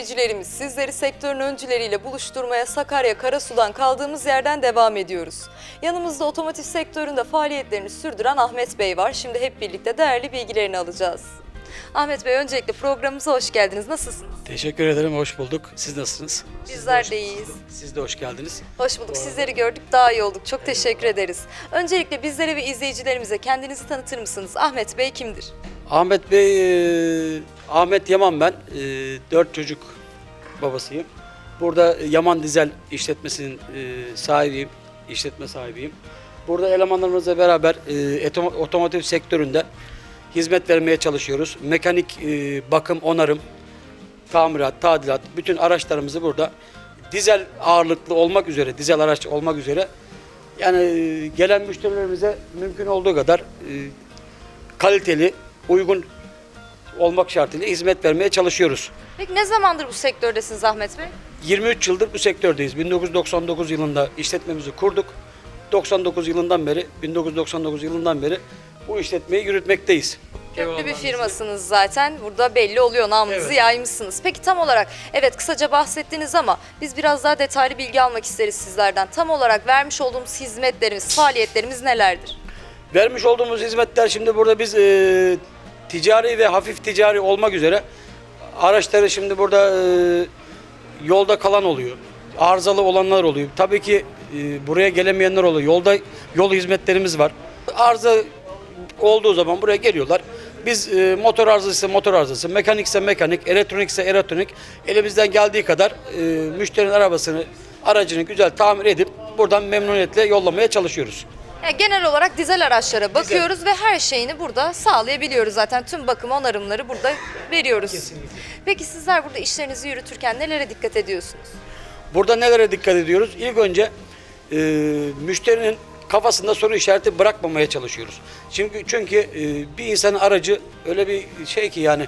izleyicilerimiz, sizleri sektörün öncüleriyle buluşturmaya Sakarya Karasu'dan kaldığımız yerden devam ediyoruz. Yanımızda otomotiv sektöründe faaliyetlerini sürdüren Ahmet Bey var. Şimdi hep birlikte değerli bilgilerini alacağız. Ahmet Bey öncelikle programımıza hoş geldiniz. Nasılsınız? Teşekkür ederim, hoş bulduk. Siz nasılsınız? Siz Bizler hoş- de iyiyiz. Siz de hoş geldiniz. Hoş bulduk. Sizleri gördük daha iyi olduk. Çok teşekkür ederiz. Öncelikle bizlere ve izleyicilerimize kendinizi tanıtır mısınız? Ahmet Bey kimdir? Ahmet Bey, e, Ahmet Yaman ben. E, dört çocuk babasıyım. Burada Yaman Dizel işletmesinin e, sahibiyim, işletme sahibiyim. Burada elemanlarımızla beraber e, otomotiv sektöründe hizmet vermeye çalışıyoruz. Mekanik e, bakım, onarım, tamirat, tadilat, bütün araçlarımızı burada dizel ağırlıklı olmak üzere, dizel araç olmak üzere yani e, gelen müşterilerimize mümkün olduğu kadar e, kaliteli, uygun olmak şartıyla hizmet vermeye çalışıyoruz. Peki ne zamandır bu sektördesiniz Ahmet Bey? 23 yıldır bu sektördeyiz. 1999 yılında işletmemizi kurduk. 99 yılından beri, 1999 yılından beri bu işletmeyi yürütmekteyiz. Köklü bir firmasınız zaten. Burada belli oluyor namınızı Evet. yaymışsınız. Peki tam olarak evet kısaca bahsettiniz ama biz biraz daha detaylı bilgi almak isteriz sizlerden. Tam olarak vermiş olduğumuz hizmetlerimiz, faaliyetlerimiz nelerdir? Vermiş olduğumuz hizmetler şimdi burada biz e, ticari ve hafif ticari olmak üzere araçları şimdi burada e, yolda kalan oluyor. Arızalı olanlar oluyor. Tabii ki e, buraya gelemeyenler oluyor. Yolda yol hizmetlerimiz var. Arıza olduğu zaman buraya geliyorlar. Biz e, motor arızası motor arızası, mekanikse mekanik, elektronikse elektronik elimizden geldiği kadar müşterinin arabasını, aracını güzel tamir edip buradan memnuniyetle yollamaya çalışıyoruz. Yani genel olarak dizel araçlara bakıyoruz ve her şeyini burada sağlayabiliyoruz zaten. Tüm bakım onarımları burada veriyoruz. Peki sizler burada işlerinizi yürütürken nelere dikkat ediyorsunuz? Burada nelere dikkat ediyoruz? İlk önce e, müşterinin kafasında soru işareti bırakmamaya çalışıyoruz. Çünkü çünkü e, bir insanın aracı öyle bir şey ki yani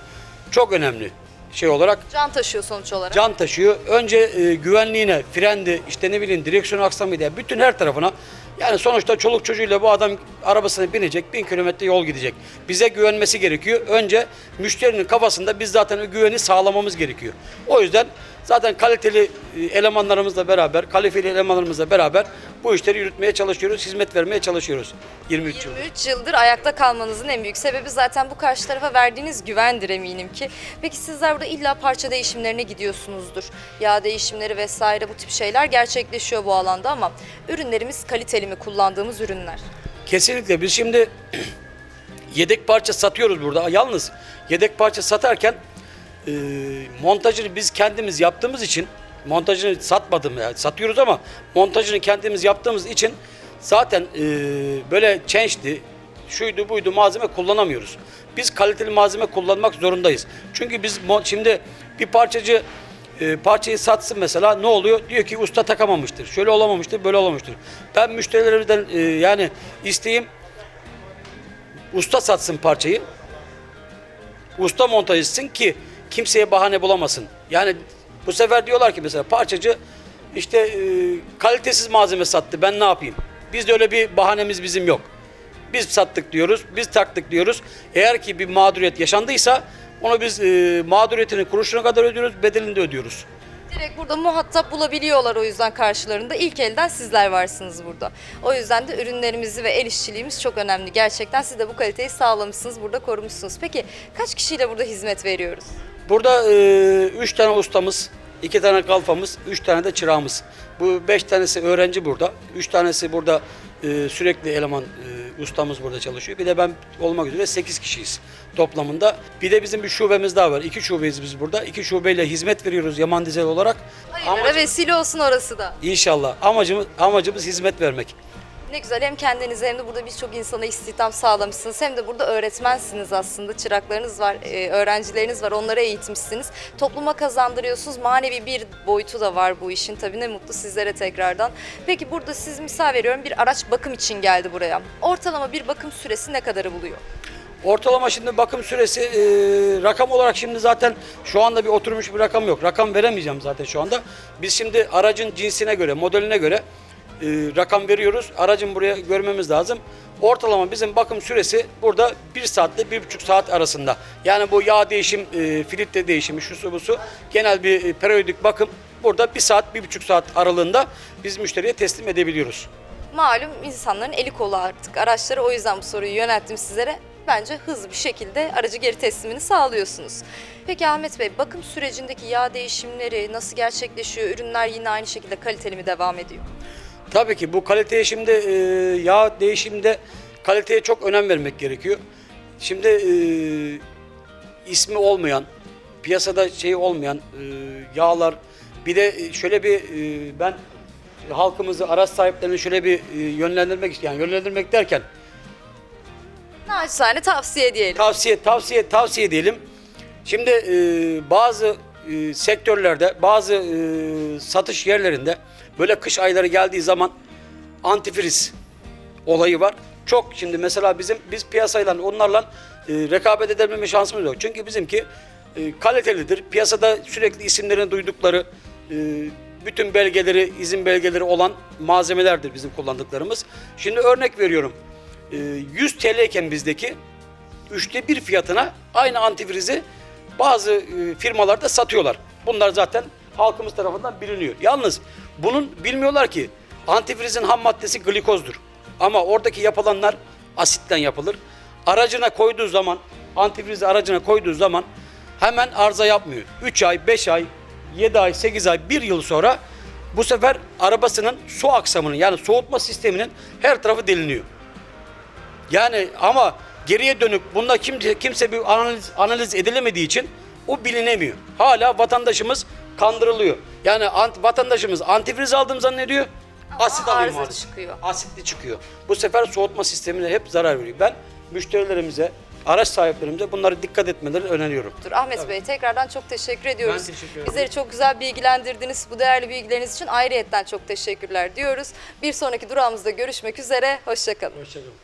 çok önemli şey olarak Can taşıyor sonuç olarak. can taşıyor. Önce e, güvenliğine, frendi, işte ne bileyim direksiyon aksamıyla bütün her tarafına yani sonuçta çoluk çocuğuyla bu adam arabasına binecek, bin kilometre yol gidecek. Bize güvenmesi gerekiyor. Önce müşterinin kafasında biz zaten o güveni sağlamamız gerekiyor. O yüzden zaten kaliteli e, elemanlarımızla beraber, kalifeli elemanlarımızla beraber bu işleri yürütmeye çalışıyoruz, hizmet vermeye çalışıyoruz 23 yıl. 23 yıldır ayakta kalmanızın en büyük sebebi zaten bu karşı tarafa verdiğiniz güvendir eminim ki. Peki sizler burada illa parça değişimlerine gidiyorsunuzdur. Yağ değişimleri vesaire bu tip şeyler gerçekleşiyor bu alanda ama ürünlerimiz kaliteli mi kullandığımız ürünler? Kesinlikle biz şimdi yedek parça satıyoruz burada. Yalnız yedek parça satarken e, montajını biz kendimiz yaptığımız için montajını satmadım yani satıyoruz ama montajını kendimiz yaptığımız için zaten e, böyle change'di şuydu buydu malzeme kullanamıyoruz. Biz kaliteli malzeme kullanmak zorundayız. Çünkü biz şimdi bir parçacı e, parçayı satsın mesela ne oluyor? Diyor ki usta takamamıştır. Şöyle olamamıştır, böyle olamamıştır. Ben müşterilerimden e, yani isteğim usta satsın parçayı. Usta montaj etsin ki kimseye bahane bulamasın. Yani bu sefer diyorlar ki mesela parçacı işte e, kalitesiz malzeme sattı ben ne yapayım? Bizde öyle bir bahanemiz bizim yok. Biz sattık diyoruz, biz taktık diyoruz. Eğer ki bir mağduriyet yaşandıysa onu biz e, mağduriyetinin kuruşuna kadar ödüyoruz, bedelini de ödüyoruz. Direkt burada muhatap bulabiliyorlar o yüzden karşılarında. İlk elden sizler varsınız burada. O yüzden de ürünlerimizi ve el işçiliğimiz çok önemli. Gerçekten siz de bu kaliteyi sağlamışsınız, burada korumuşsunuz. Peki kaç kişiyle burada hizmet veriyoruz? Burada e, üç tane ustamız, iki tane kalfamız, üç tane de çırağımız. Bu beş tanesi öğrenci burada, üç tanesi burada e, sürekli eleman e, ustamız burada çalışıyor. Bir de ben olmak üzere sekiz kişiyiz toplamında. Bir de bizim bir şubemiz daha var. İki şubeyiz biz burada. İki şubeyle hizmet veriyoruz Yaman Dizel olarak. Hayırlara vesile olsun orası da. İnşallah. Amacımız, amacımız hizmet vermek. Ne güzel hem kendinize hem de burada birçok insana istihdam sağlamışsınız. Hem de burada öğretmensiniz aslında. Çıraklarınız var, e, öğrencileriniz var. Onlara eğitimsiniz. Topluma kazandırıyorsunuz. Manevi bir boyutu da var bu işin. Tabii ne mutlu sizlere tekrardan. Peki burada siz misal veriyorum bir araç bakım için geldi buraya. Ortalama bir bakım süresi ne kadarı buluyor? Ortalama şimdi bakım süresi e, rakam olarak şimdi zaten şu anda bir oturmuş bir rakam yok. Rakam veremeyeceğim zaten şu anda. Biz şimdi aracın cinsine göre, modeline göre rakam veriyoruz. Aracın buraya görmemiz lazım. Ortalama bizim bakım süresi burada 1 saatle 1,5 saat arasında. Yani bu yağ değişim, e, filtre değişimi, şu su bu su genel bir e, periyodik bakım burada 1 saat 1,5 saat aralığında biz müşteriye teslim edebiliyoruz. Malum insanların eli kolu artık araçları o yüzden bu soruyu yönelttim sizlere. Bence hızlı bir şekilde aracı geri teslimini sağlıyorsunuz. Peki Ahmet Bey bakım sürecindeki yağ değişimleri nasıl gerçekleşiyor? Ürünler yine aynı şekilde kaliteli mi devam ediyor? Tabii ki bu kaliteye şimdi e, yağ değişiminde kaliteye çok önem vermek gerekiyor. Şimdi e, ismi olmayan, piyasada şey olmayan e, yağlar bir de şöyle bir e, ben halkımızı, araç sahiplerini şöyle bir e, yönlendirmek yani yönlendirmek derken Naçizane tavsiye diyelim. tavsiye tavsiye tavsiye diyelim. Şimdi e, bazı e, sektörlerde, bazı e, satış yerlerinde böyle kış ayları geldiği zaman antifriz olayı var. Çok şimdi mesela bizim biz piyasayla onlarla e, rekabet edebilme şansımız yok. Çünkü bizimki e, kalitelidir. Piyasada sürekli isimlerini duydukları e, bütün belgeleri, izin belgeleri olan malzemelerdir bizim kullandıklarımız. Şimdi örnek veriyorum. E, 100 TL iken bizdeki üçte bir fiyatına aynı antifrizi bazı e, firmalarda satıyorlar. Bunlar zaten halkımız tarafından biliniyor. Yalnız bunun bilmiyorlar ki antifrizin ham maddesi glikozdur. Ama oradaki yapılanlar asitten yapılır. Aracına koyduğu zaman, antifrizi aracına koyduğu zaman hemen arıza yapmıyor. 3 ay, 5 ay, 7 ay, 8 ay, 1 yıl sonra bu sefer arabasının su aksamının yani soğutma sisteminin her tarafı deliniyor. Yani ama geriye dönük bunda kimse, kimse bir analiz, analiz edilemediği için o bilinemiyor. Hala vatandaşımız kandırılıyor. Yani ant, vatandaşımız antifriz aldığını zannediyor. Ama asit alıyor arıza çıkıyor. Asitli çıkıyor. Bu sefer soğutma sistemine hep zarar veriyor. Ben müşterilerimize, araç sahiplerimize bunlara dikkat etmelerini öneriyorum. Dur Ahmet Bey tekrardan çok teşekkür ediyoruz. Ben teşekkür ederim. Bizleri çok güzel bilgilendirdiniz. Bu değerli bilgileriniz için ayrıyetten çok teşekkürler diyoruz. Bir sonraki durağımızda görüşmek üzere. Hoşçakalın. Hoşçakalın.